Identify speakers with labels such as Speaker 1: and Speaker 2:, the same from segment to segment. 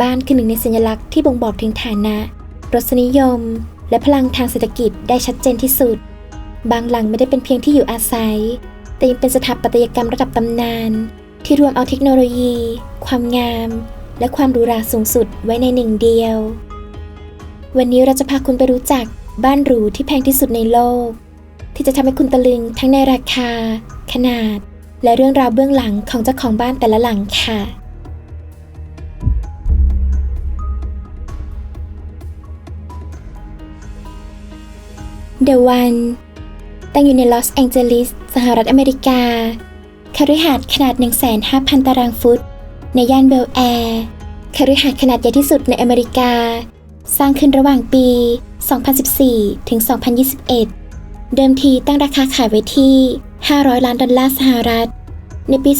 Speaker 1: บ้านคือหนึ่งในสัญลักษณ์ที่บ่งบอกถึงฐานะ รสนิยม และพลังทางเศรษฐกิจได้ชัดเจนที่สุด บางหลังไม่ได้เป็นเพียงที่อยู่อาศัย แต่ยังเป็นสถาปัตยกรรมระดับตำนาน ที่รวมเอาเทคโนโลยี ความงาม และความหรูหราสูงสุดไว้ในหนึ่งเดียว วันนี้เราจะพาคุณไปรู้จักบ้านหรูที่แพงที่สุดในโลก ที่จะทำให้คุณตะลึงทั้งในราคา ขนาด และเรื่องราวเบื้องหลังของเจ้าของบ้านแต่ละหลังค่ะ The One ตั้งอยู่ในลอสแองเจลิสสหรัฐอเมริกาคฤหาสน์ขนาด 15,000 ตารางฟุต ในย่านเบลแอร์คฤหาสน์ขนาดใหญ่ที่สุดในอเมริกา สร้างขึ้นระหว่างปี 2014 ถึง 2021 เดิมทีตั้งราคาขายไว้ที่ 500 ล้านดอลลาร์สหรัฐ ในปี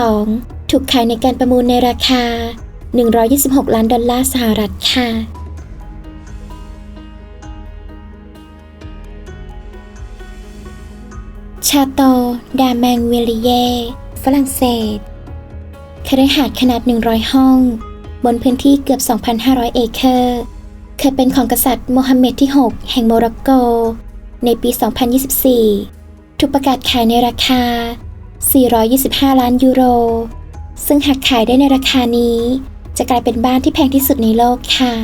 Speaker 1: 2022 ถูกขายในการประมูลในราคา 126 ล้านดอลลาร์สหรัฐค่ะ ชาโต ดาแมงเวลิเย ฝรั่งเศสคฤหาสน์ขนาด 100 ห้อง บนพื้นที่เกือบ 2,500 เอเคอร์ เคยเป็นของกษัตริย์โมฮัมเหม็ดที่ 6 แห่งโมร็อกโก ในปี 2024 ถูกประกาศขายในราคา 425 ล้านยูโร ซึ่งหากขายได้ในราคานี้ จะกลายเป็นบ้านที่แพงที่สุดในโลกค่ะ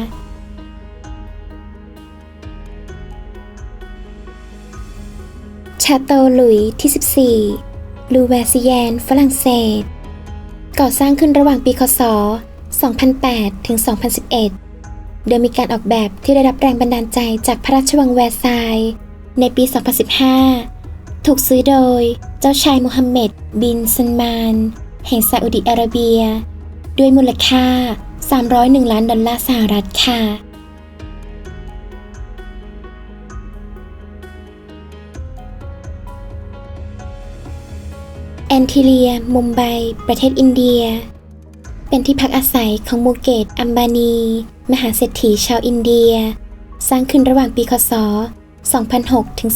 Speaker 1: ชาโตหลุยที่ 14 ลูแวซิแยน ฝรั่งเศส ก่อสร้างขึ้นระหว่างปีคศ 2008 ถึง 2011 โดยมีการออกแบบที่ได้รับแรงบันดาลใจจากพระราชวังแวร์ซายน์ในปี 2015 ถูกซื้อโดยเจ้าชายมูฮัมเหม็ด บินซันมาน แห่งซาอุดิอาระเบีย ด้วยมูลค่า 301 ล้านดอลลาร์สหรัฐค่ะ แอนทิเลีย มุมไบ ประเทศอินเดีย เป็นที่พักอาศัยของมูเกต อัมบานี มหาเศรษฐีชาวอินเดีย สร้างขึ้นระหว่างปีคศ 2006 ถึง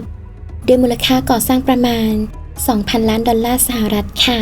Speaker 1: 2010 ด้วยมูลค่าก่อสร้างประมาณ 2,000 ล้านดอลลาร์สหรัฐค่ะ